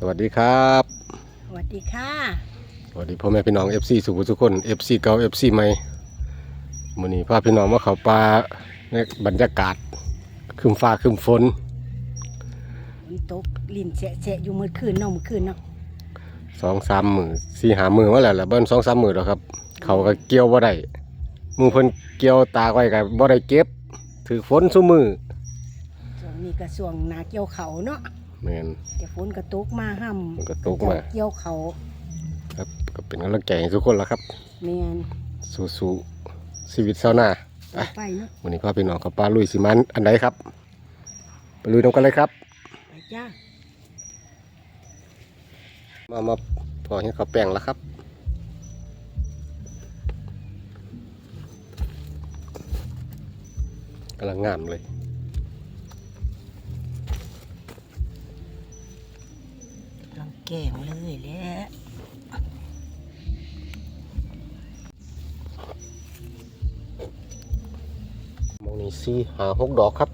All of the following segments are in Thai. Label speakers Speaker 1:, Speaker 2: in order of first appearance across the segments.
Speaker 1: สวัสดีครับ
Speaker 2: สวัสดีค่ะ
Speaker 1: สวัสดีพ่อแม่พี่น้อง FC สุขุมทุกคน FC เก่า FC ใหม่มื้อนี้พาพี่น้องมาเข้าป่าในบรรยากาศครึมฟ้าครึมฝน
Speaker 2: ฝนตกลินแฉะๆอยู่เมื่อคืนเนาะเมื่อคืนเนาะ
Speaker 1: สองสามมือสี่หามือมาแล้วล่ะเบิ้นสองสามมือแล้วครับ เขาก็เกี่ยวบ่ได้มือเพิ่นเกี่ยวตากไว้ก็บ่ได้เก็บ ถือฝนซุมือ
Speaker 2: ช่วงนี้ก็ช่วงหนาเกี่ยวเขาเนาะ
Speaker 1: แม่น
Speaker 2: แต่ฝนก็ตกมาห้ำ
Speaker 1: ฝนก็ตกมา
Speaker 2: เกี่ยวเขา
Speaker 1: ครับก็เป็นกำลังใจให้ทุกคนแล้วครับ
Speaker 2: แมน
Speaker 1: สู้ๆชีวิตเช้าวหน้าไป
Speaker 2: ต่อไปเนาะ
Speaker 1: วันนี้พาพี่น้องเข้าป่าลุยสิมันอันใดครับไปลุยน้ำกันเลยครับ
Speaker 2: ไปจ้า
Speaker 1: มามาพอเห็นเขาวแป้งแล้วครับกำลังงามเลย
Speaker 2: แกงเลยแหละ
Speaker 1: มองนี่สี่หาหกดอกครับ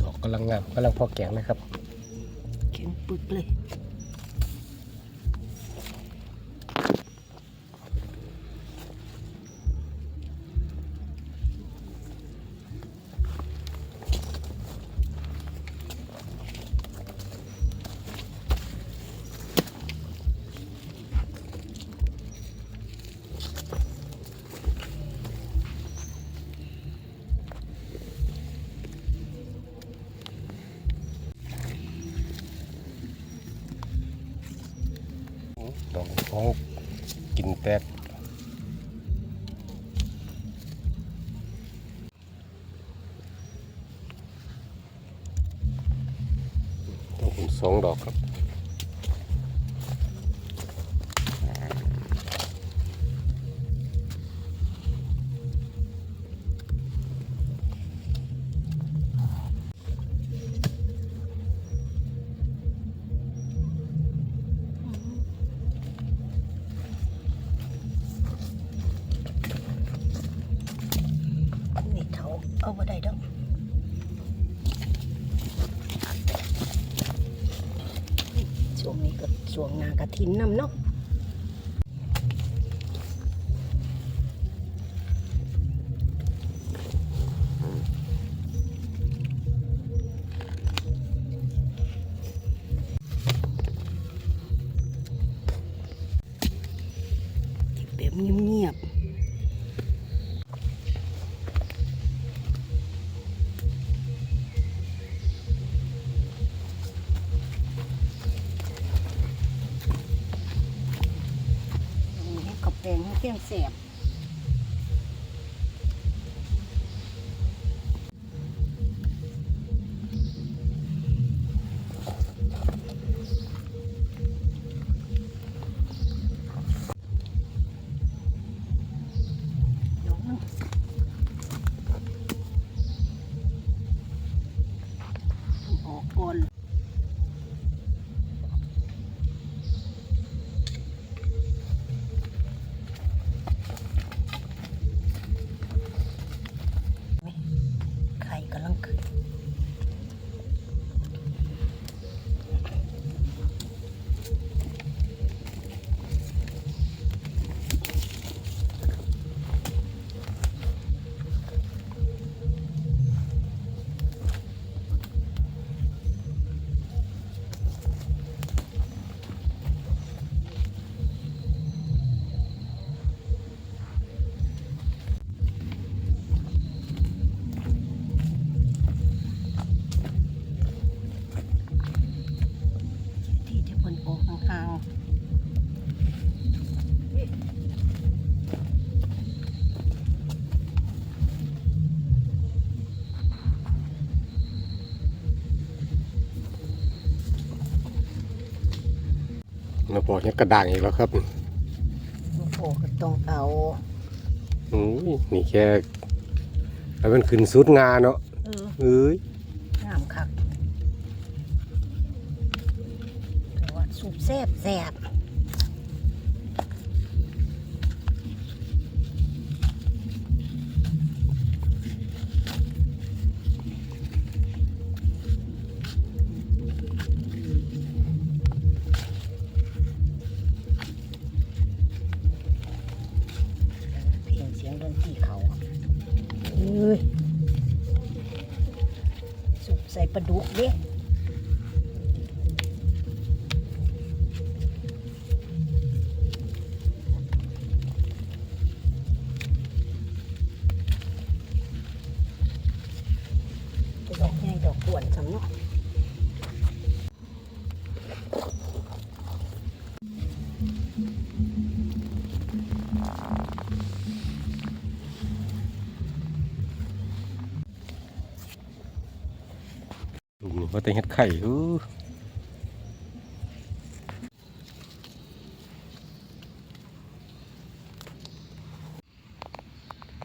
Speaker 1: ดอกกำลังงามกำลังพอแกงนะครับ
Speaker 2: แข็งปึกเลย
Speaker 1: ของกินแตก
Speaker 2: เถาเอาบ่ได้ดอกช่วงนี้ก็ช่วงหนากระถินนำเนาะแบบเงียบๆ กับแปลงให้เพียงแสบเดี๋ยวมันออกก่อน ๆ
Speaker 1: แล้วพอเห็นกระด่างอีกแล้วครับ
Speaker 2: โอ้ก็ต้องเอา
Speaker 1: อุ้ยนี่แค่แล้วมันขึ้นสุดงาเนาะ
Speaker 2: เออ
Speaker 1: เอ้ย
Speaker 2: น้ำคักแต่ว่าสูบแซ่บแซ่บ ก ว่า
Speaker 1: แต่เฮ็ดไข่เออ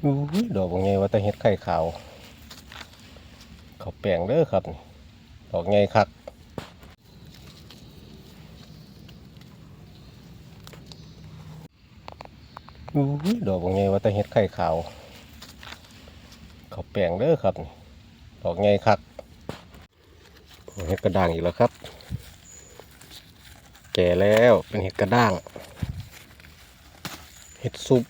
Speaker 1: อู้ยดอกไงว่าแต่เฮ็ดไข่ขาวเขาวแปลงเด้อครับ ดอกไงคักอู้ยดอกไงว่าแต่เฮ็ดไข่ขาวเขาวแปลงเด้อครับ ดอกไงคัก เห็ดกระด้างอีกแล้วครับ แก่แล้วเป็นเห็ดกระด้าง เห็ดซุป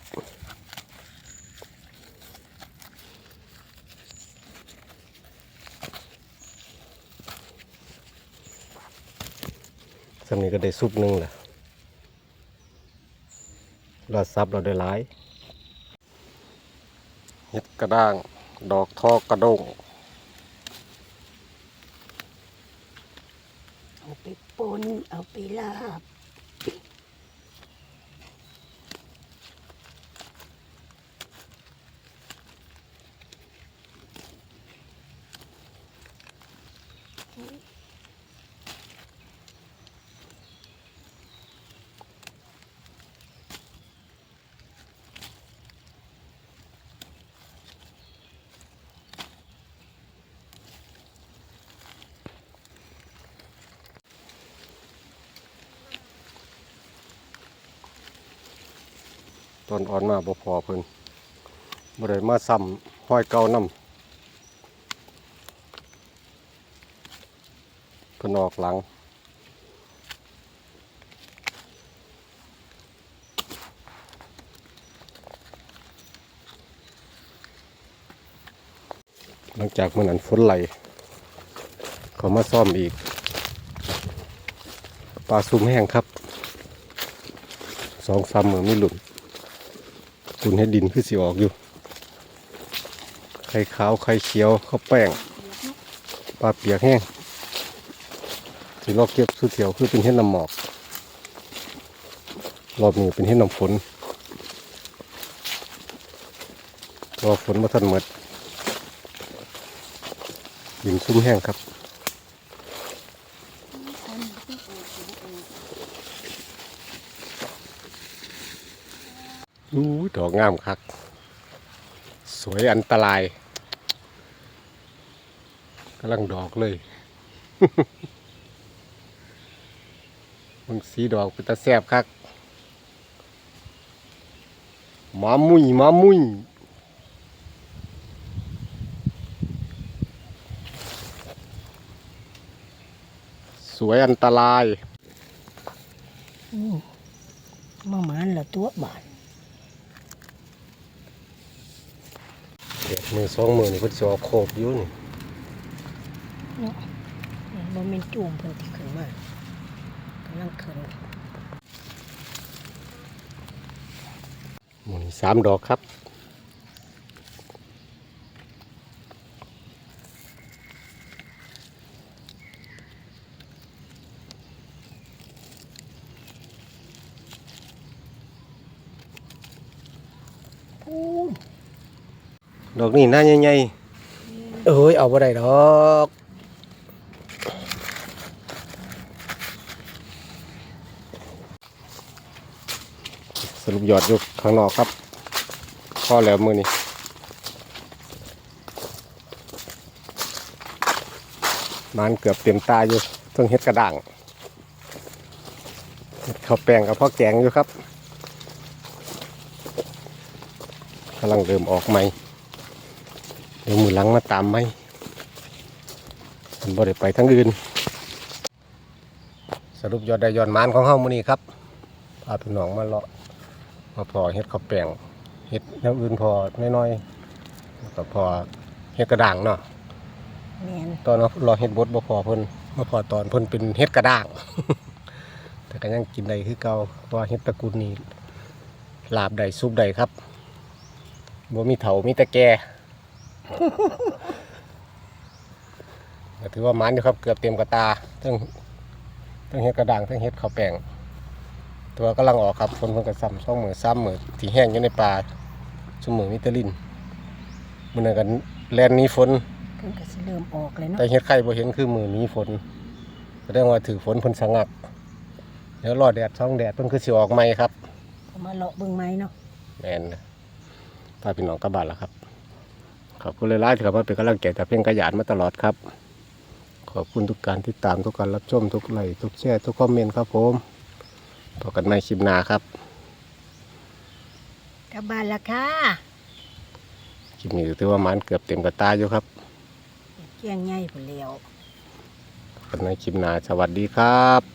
Speaker 1: สำนี้ก็ได้ซุปหนึ่งแหละเราซับเราได้หลาย เห็ดกระด้าง ดอกทอกระด้ง
Speaker 2: เอาไปปนเอาไปลาบ
Speaker 1: ตอนอ่อนมาบ่พอเพิ่นบ่ได้มาซ้ำห้อยเก่านำเพิ่นออกหลังหลังจากเมื่อนั้นฝนไหลเขามาซ่อมอีก ปลาซุ่มแห้งครับ สองสามมือไม่หลุด คุณให้ดินคือสีออกอยู่ ไข่ขาวไข่เขียวข้าวแป้งปลาเปียกแห้งสีลอกเก็บสุดเถียวคือเป็นเห็ดน้ำหมอก รอบนี้เป็นเห็ดน้ำฝนรอฝนมาทันหมดดินซุ่มแห้งครับ อู้ดอกงามคัก สวยอันตรายกำลังดอกเลยมันสีดอกเป็นตาแซบคักมามุยมามุยสวยอันตราย
Speaker 2: มาหมานละตัวบาท
Speaker 1: ด็ดมือสองมือนี่เพิ่นสิออกโคบอยู่นี่
Speaker 2: เนาะบ่แม่นจูมเพิ่นที่ขึ้นมากำลังขึ้น
Speaker 1: หมุนสามดอกครับ ดอกนี่หน้าใหญ่ๆเอ้ยเอาบ่ได้ดอกสรุปยอดอยู่ข้างนอกครับพอแล้วมือนี้มันเกือบเต็มตาอยู่ต้องเฮ็ดกระด่างเฮ็ดข้าวแป้งกับพ่อแกงอยู่ครับกำลังเริ่มออกใหม่เดี๋ ยวมือหลังมาตามไหมมันบ่ได้ไปทั้งอื่น สรุปยอดได้ยอดหมานของเฮามื้อนี้ครับพาพี่น้องมาเลาะมาพอเฮ็ดข้าวแป้งเฮ็ดแนวอื่นพอน้อยๆแล้วก็พอเฮ็ดกระด่างเนาะ
Speaker 2: แม่น
Speaker 1: ตอนเรารอเฮ็ดบดบ่พอเพิ่นมาพอตอนเพิ่นเป็นเฮ็ดกระด้าง แต่ก็ยังกินได้คือเก่าเพราะว่าเฮ็ดตระกูลนี้ลาบได้ซุปได้ครับบ่มีเถามีแต่แก่ก็ ถือว่ามันอยู่ครับ เกือบเต็มกระตาทั้งทั้งเฮ็ดกระด้างทั้งเฮ็ดข้าวแป้งตัวกำลังออกครับคนเพิ่นก็ซ้ำช่องมือซ้ำมือที่แห้งอยู่ในป่าชุมมือมิตรลินมื้อนั้นกันแลนหนี้ฝน
Speaker 2: เพิ่นก็สิเริ่มออกเลยเนาะ
Speaker 1: แต่เฮ็ดไข่บ่เห็นคือมือหนี้ฝนแสดงว่าถือฝนเพิ่นสงักเดี๋ยวรอแดดช่องแดดเพิ่นคือสิออกใหม่ครับ
Speaker 2: ก็มาเลาะเบิ่งไม้เนาะ
Speaker 1: แม่นนะพาพี่น้องกลับบ้านแล้วครับ ขอบคุณหลายๆที่เข้ามาเป็นกำลังใจแต่เพียงกระยานมาตลอดครับ ขอบคุณทุกการติดตามทุกการรับชมทุกไลค์ทุกแชร์ทุกคอมเมนต์ครับผมพบกันใหม่คลิปหน้าครับ
Speaker 2: กลับบ้านละค่ะ
Speaker 1: คลิปนี้ถือว่ามันเกือบเต็มกระตาอยู่ครับ
Speaker 2: เกี่ยงใหญ่พุ่นแล้ว
Speaker 1: พบกันในคลิปหน้าสวัสดีครับ